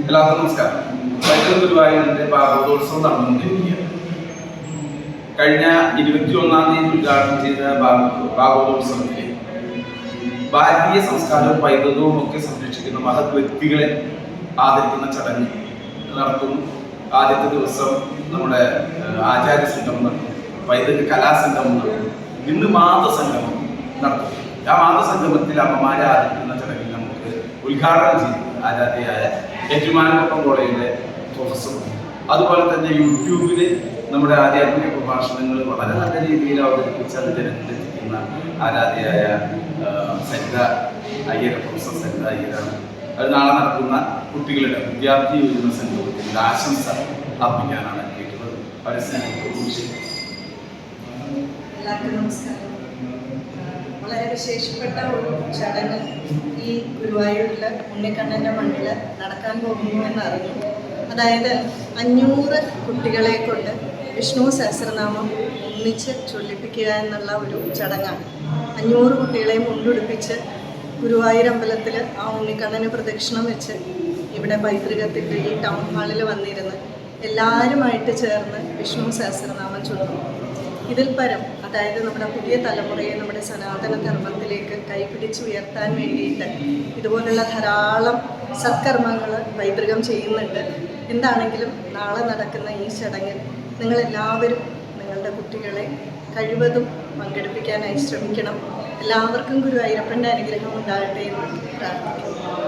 എല്ലാവർക്കും നമസ്കാരം. വൈദ്യുത ഗുരുവായൂരിന്റെ ഭാഗവതോത്സവം നടന്നുകൊണ്ടിരിക്കുകയാണ്. കഴിഞ്ഞ ഇരുപത്തി ഒന്നാം തീയതി ഉദ്ഘാടനം ചെയ്ത ഭാഗവത ഭാഗവതോത്സവത്തിൽ ഭാരതീയ സംസ്കാരവും പൈതൃകവും ഒക്കെ സംരക്ഷിക്കുന്ന മഹത് വ്യക്തികളെ ആദരിക്കുന്ന ചടങ്ങ് നടത്തുന്നു ആദ്യത്തെ ദിവസം നമ്മുടെ ആചാര്യ സംഗമം നടത്തും പൈതൃക കലാസംഗമം നടത്തും ഇന്ന് മാതസംഗമം നടത്തും ആ മാതസംഗമത്തിൽ അമ്മമാരെ ആദരിക്കുന്ന ചടങ്ങിൽ നമുക്ക് ഉദ്ഘാടനം ചെയ്തു. ആരാധ്യയായ ഏറ്റുമാനക്കുളം കോളേജിലെ പ്രൊഫസർ. അതുപോലെ തന്നെ യൂട്യൂബിൽ നമ്മുടെ ആധ്യാത്മിക പ്രഭാഷണങ്ങൾ വളരെ നല്ല രീതിയിൽ അവതരിപ്പിച്ച് അത് ജനത്തിലെത്തിക്കുന്ന ആരാധ്യയായ സരിത അയ്യർ പ്രൊഫസർ സരിത അയ്യരാണ്. അത് നാളെ നടക്കുന്ന കുട്ടികളുടെ വിദ്യാർത്ഥി യോജന സംഗമത്തിന്റെ ആശംസ അർപ്പിക്കാനാണ് എത്തിയിട്ടുള്ളത് പരസ്യം എല്ലാവർക്കും നമസ്കാരം. വളരെ വിശേഷപ്പെട്ട ഒരു ചടങ്ങ് ഈ ഗുരുവായൂരിൽ ഉണ്ണിക്കണ്ണന്റെ മണ്ണിൽ നടക്കാൻ പോകുന്നു എന്നറിഞ്ഞു. അതായത് അഞ്ഞൂറ് കുട്ടികളെ കൊണ്ട് വിഷ്ണു സഹസ്രനാമം ഒന്നിച്ച് ചൊല്ലിപ്പിക്കുക എന്നുള്ള ഒരു ചടങ്ങാണ്. അഞ്ഞൂറ് കുട്ടികളെ മുണ്ടുടിപ്പിച്ച് ഗുരുവായൂർ അമ്പലത്തിൽ ആ ഉണ്ണിക്കണ്ണന് പ്രദക്ഷിണം വെച്ച് ഇവിടെ പൈതൃകത്തിന്റെ ഈ ടൗൺ ഹാളിൽ വന്നിരുന്ന് എല്ലാവരുമായിട്ട് ചേർന്ന് വിഷ്ണു സഹസ്രനാമം ചൊല്ലുന്നു. ഇതിൽ പരം അതായത് നമ്മുടെ പുതിയ തലമുറയെ നമ്മുടെ സനാതന ധർമ്മത്തിലേക്ക് കൈപിടിച്ച് ഉയർത്താൻ വേണ്ടിയിട്ട് ഇതുപോലുള്ള ധാരാളം സത്കർമ്മങ്ങൾ പൈതൃകം ചെയ്യുന്നുണ്ട്. എന്താണെങ്കിലും നാളെ നടക്കുന്ന ഈ ചടങ്ങിൽ നിങ്ങളെല്ലാവരും നിങ്ങളുടെ കുട്ടികളെ കഴിവതും പങ്കെടുപ്പിക്കാനായി ശ്രമിക്കണം. എല്ലാവർക്കും ഗുരു അയ്യപ്പന്റെ അനുഗ്രഹം ഉണ്ടാകട്ടെ എന്ന് പ്രാർത്ഥിക്കുന്നു.